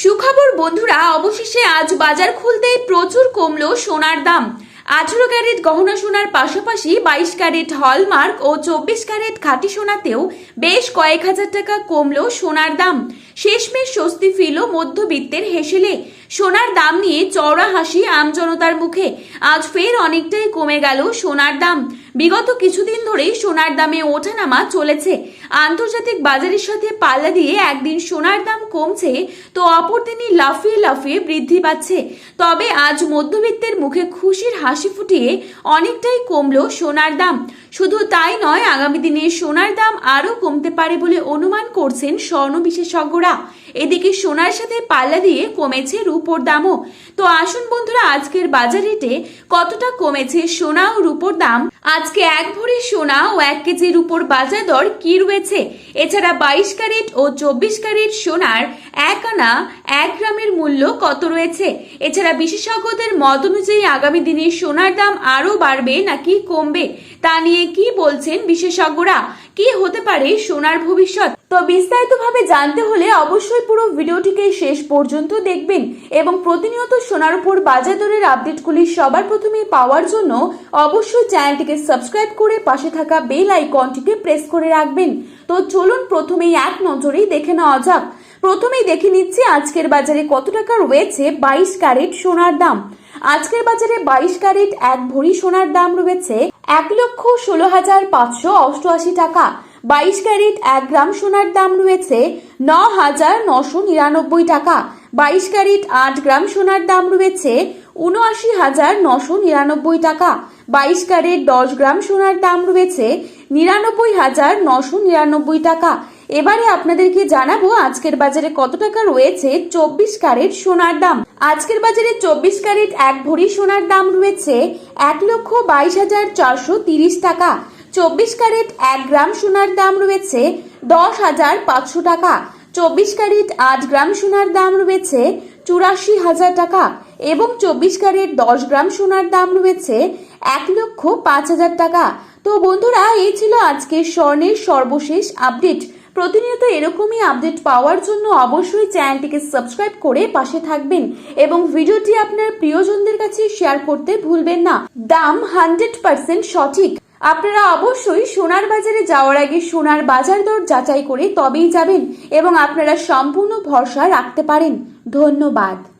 সুখবর, বন্ধুরা, অবশেষে আজ বাজার খুলতেই প্রচুর কমলো সোনার দাম। আঠেরো ক্যারেট গহনা সোনার পাশাপাশি বাইশ ক্যারেট হলমার্ক ও চব্বিশ ক্যারেট খাঁটি সোনাতেও বেশ কয়েক হাজার টাকা কমলো সোনার দাম। শেষমেশ স্বস্তি ফিরল মধ্যবিত্তের হেসেলে। সোনার দাম নিয়ে চওড়া হাসি আমজনতার মুখে। আজ ফের অনেকটাই কমে গেল সোনার দাম। বিগত কিছুদিন ধরেই সোনার দামে ওঠানামা চলেছে। আন্তর্জাতিক বাজারের সাথে পাল্লা দিয়ে একদিন সোনার দাম কমছে, তো অপর দিনই লাফিয়ে লাফিয়ে বৃদ্ধি পাচ্ছে। তবে আজ মধ্যবিত্তের মুখে খুশির হাসি ফুটিয়ে অনেকটাই কমলো সোনার দাম। শুধু তাই নয়, আগামী দিনে সোনার দাম আরও কমতে পারে বলে অনুমান করছেন স্বর্ণ বিশেষজ্ঞরা। এদিকে সোনার সাথে পাল্লা দিয়ে কমেছে রূপোর দামও। তো আসুন বন্ধুরা, আজকের বাজার রেটে কতটা কমেছে সোনা ও রূপোর দাম? আজকে এক ভরি সোনা ও এক কেজি রূপোর বাজার দর কি রয়েছে? এছাড়া বাইশ ক্যারেট ও চব্বিশ ক্যারেট সোনার এক আনা এক গ্রামের মূল্য কত রয়েছে? এছাড়া বিশেষজ্ঞদের মত অনুযায়ী আগামী দিনে সোনার দাম আরও বাড়বে নাকি কমবে? তা নিয়ে কি বলছেন বিশেষজ্ঞরা? কি হতে পারে সোনার ভবিষ্যৎ? তো বিস্তারিতভাবে জানতে হলে অবশ্যই পুরো ভিডিওটিকে শেষ পর্যন্ত দেখবেন এবং প্রতিনিয়ত সোনার উপর বাজার দরের আপডেটগুলি সবার প্রথমে পাওয়ার জন্য অবশ্যই চ্যানেলটিকে সাবস্ক্রাইব করে পাশে থাকা বেল আইকনটিকে প্রেস করে রাখবেন। তো চলুন প্রথমেই এক নজরেই দেখে নেওয়া যাক। প্রথমেই দেখে নিচ্ছি আজকের বাজারে কত টাকা রয়েছে বাইশ ক্যারেট সোনার দাম। আজকের বাজারে বাইশ ক্যারেট এক ভরি সোনার দাম রয়েছে এক লক্ষ ষোলো হাজার পাঁচশো অষ্টআশি টাকা। বাইশ ক্যারেট এক গ্রাম সোনার দাম রয়েছে ন হাজার নশো নিরানব্বই টাকা। বাইশ ক্যারেট আট গ্রাম সোনার দাম রয়েছে উনআশি হাজার নশো নিরানব্বই টাকা। বাইশ ক্যারেট দশ গ্রাম সোনার দাম রয়েছে নিরানব্বই হাজার নশো নিরানব্বই টাকা। এবারে আপনাদেরকে জানাব আজকের বাজারে কত টাকা রয়েছে চব্বিশ ক্যারেট সোনার দাম। আজকের বাজারে চব্বিশ ক্যারেট এক ভরি সোনার দাম রয়েছে এক লক্ষ বাইশ হাজার চারশো তিরিশ টাকা। চব্বিশ ক্যারেট এক গ্রাম সোনার দাম রয়েছে দশ হাজার পাঁচশো টাকা। চব্বিশ ক্যারেট আট গ্রাম সোনার দাম রয়েছে চুরাশি হাজার টাকা এবং চব্বিশ ক্যারেট দশ গ্রাম সোনার দাম রয়েছে এক লক্ষ পাঁচ হাজার টাকা। তো বন্ধুরা, এই ছিল আজকের স্বর্ণের সর্বশেষ আপডেট। প্রতিনিয়ত এরকমই আপডেট পাওয়ার জন্য অবশ্যই চ্যানেলটিকে সাবস্ক্রাইব করে পাশে থাকবেন এবং ভিডিওটি আপনার প্রিয়জনদের কাছে শেয়ার করতে ভুলবেন না। দাম হান্ড্রেড পার্সেন্ট সঠিক। আপনারা অবশ্যই সোনার বাজারে যাওয়ার আগে সোনার বাজার দর যাচাই করে তবেই যাবেন এবং আপনারা সম্পূর্ণ ভরসা রাখতে পারেন। ধন্যবাদ।